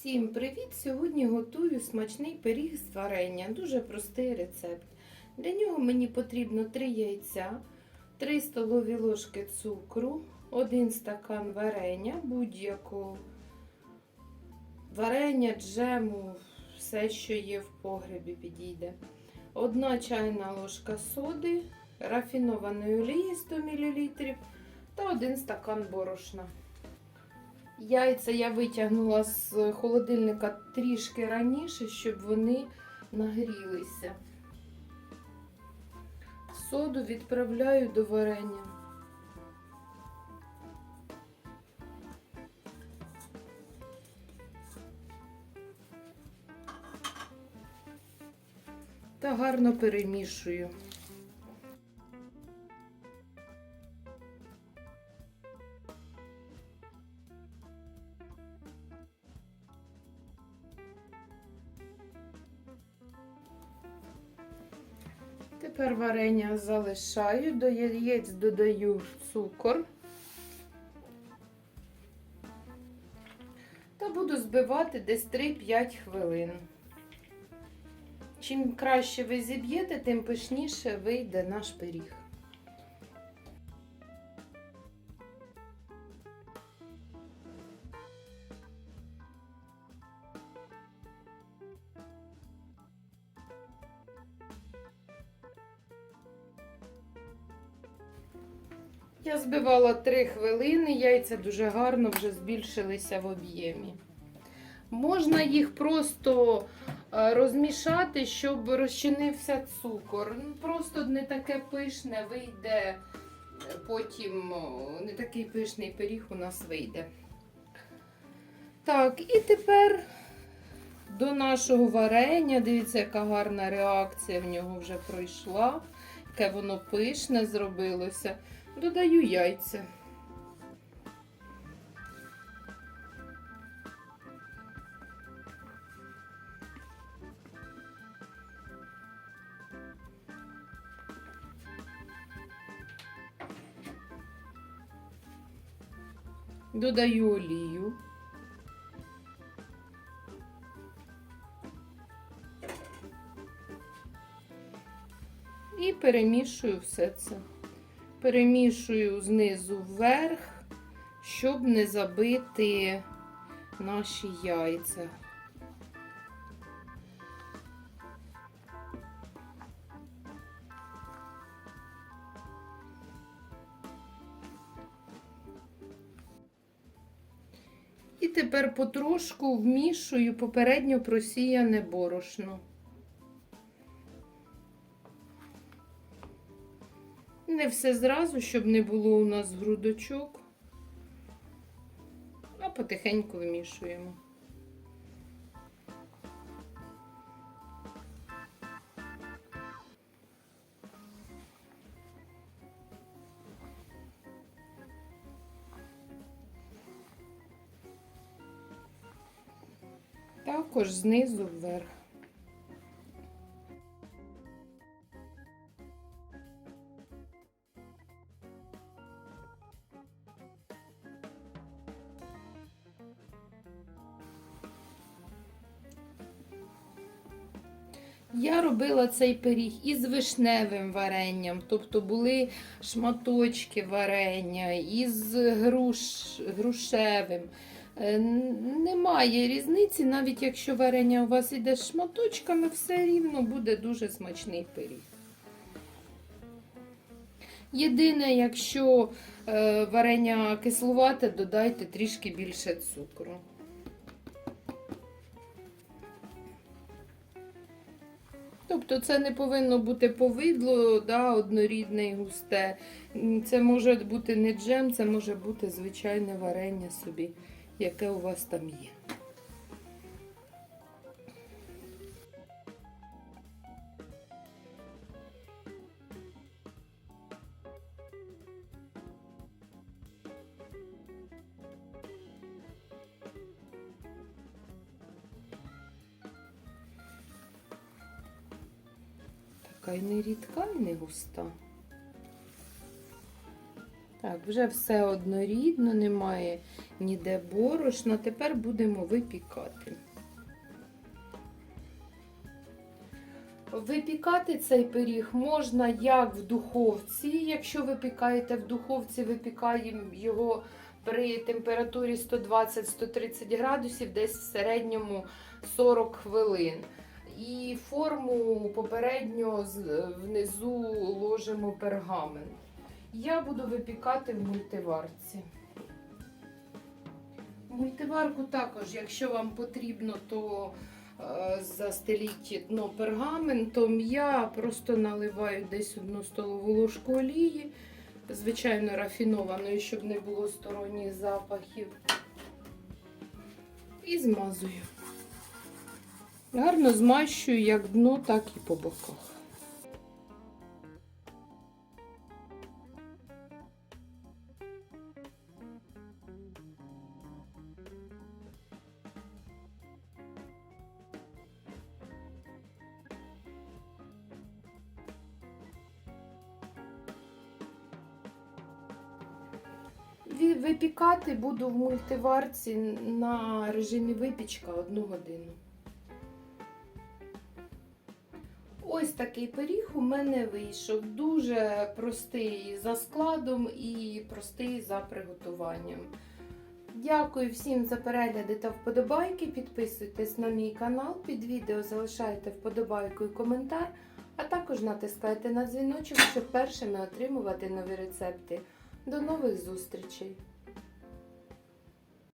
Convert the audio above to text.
Всім привіт! Сьогодні готую смачний пиріг з варення. Дуже простий рецепт. Для нього мені потрібно 3 яйця, 3 столові ложки цукру, 1 стакан варення, будь-якого варення, джему, все, що є в погребі, підійде. 1 чайна ложка соди, рафінованої олії 100 мл та 1 стакан борошна. Яйця я витягнула з холодильника трішки раніше, щоб вони нагрілися. Соду відправляю до варення. Та гарно перемішую. Тепер варення залишаю, до яєць додаю цукор та буду збивати десь 3-5 хвилин. Чим краще ви зіб'єте, тим пишніше вийде наш пиріг. Я збивала 3 хвилини, яйця дуже гарно вже збільшилися в об'ємі. Можна їх просто е, розмішати, щоб розчинився цукор. Ну, Просто не таке пишне вийде, е, потім не такий пишний пиріг у нас вийде. Так, і тепер до нашого варення. Дивіться, яка гарна реакція в нього вже пройшла, яке воно пишне зробилося. Додаю яйця. Додаю олію. І перемішую все це. Перемішую знизу вверх, щоб не забити наші яйця. І тепер потрошку вмішую попередньо просіяне борошно. Не все зразу, щоб не було у нас грудочок, а потихеньку вимішуємо. Також знизу вверх. Я робила цей пиріг із вишневим варенням, тобто були шматочки варення, із груш, грушевим. Е, Немає різниці, навіть якщо варення у вас іде з шматочками, все рівно буде дуже смачний пиріг. Єдине, якщо е, варення кислувате, додайте трішки більше цукру. Тобто це не повинно бути повидло, да, однорідне і густе. Це може бути не джем, це може бути звичайне варення собі, яке у вас там є. Така й не рідка, і не густа. Так, вже все однорідно, немає ніде борошна. Тепер будемо випікати. Випікати цей пиріг можна як в духовці. Якщо випікаєте в духовці, випікаємо його при температурі 120-130 градусів, десь в середньому 40 хвилин. І форму попередньо внизу ложимо пергамент. Я буду випікати в мультиварці. Мультиварку також, якщо вам потрібно, то е, застеліть дно пергаментом. Я просто наливаю десь одну столову ложку олії, звичайно, рафінованої, щоб не було сторонніх запахів. І змазую. Гарно змащую як дно, так і по боках. Випікати буду в мультиварці на режимі випічка одну годину. Ось такий пиріг у мене вийшов. Дуже простий за складом і простий за приготуванням. Дякую всім за перегляди та вподобайки. Підписуйтесь на мій канал. Під відео залишайте вподобайку і коментар, а також натискайте на дзвіночок, щоб першими отримувати нові рецепти. До нових зустрічей!